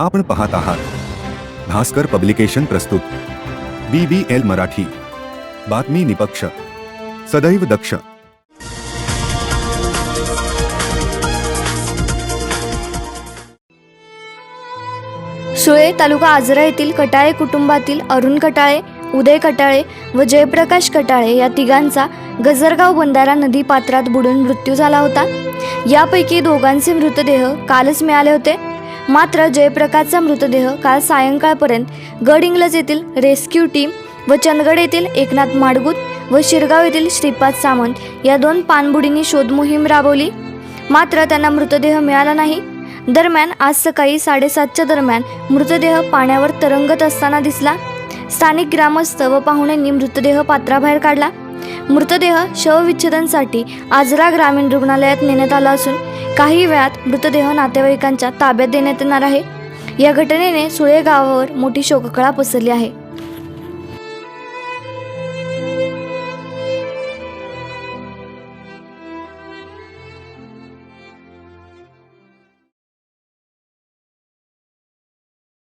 आपण पाहत आहात. भास्कर पब्लिकेशन प्रस्तुत. B B L Marathi. बातमी निपक्ष. सदैव दक्ष. सुळे तालुका आजरा येथील कटाळे कुटुंबातील अरुण कटाळे उदय कटाळे व जयप्रकाश कटाळे या तिघांचा गजरगाव बंधारा नदी पात्रात बुडून मृत्यू झाला होता. यापैकी दोघांचे मृतदेह कालच मिळाले होते. मात्र जयप्रकाशचा मृतदेह काल सायंकाळपर्यंत गड इंग्लज येथील रेस्क्यू टीम व चंदगड येथील एकनाथ माडगूत व शिरगाव येथील श्रीपाद सामंत या दोन पाणबुडींनी शोधमोहीम राबवली. मात्र त्यांना मृतदेह मिळाला नाही. दरम्यान आज सकाळी साडेसातच्या दरम्यान मृतदेह पाण्यावर तरंगत असताना दिसला. स्थानिक ग्रामस्थ व पाहुण्यांनी मृतदेह पात्राबाहेर काढला. मृतदेह शवविच्छेदनसाठी आजरा ग्रामीण रुग्णालयात नेण्यात आला असून काही वेळात मृतदेह नातेवाईकांच्या ताब्यात देण्यात येणार आहे. या घटनेने सुळे गावावर मोठी शोककळा पसरली आहे.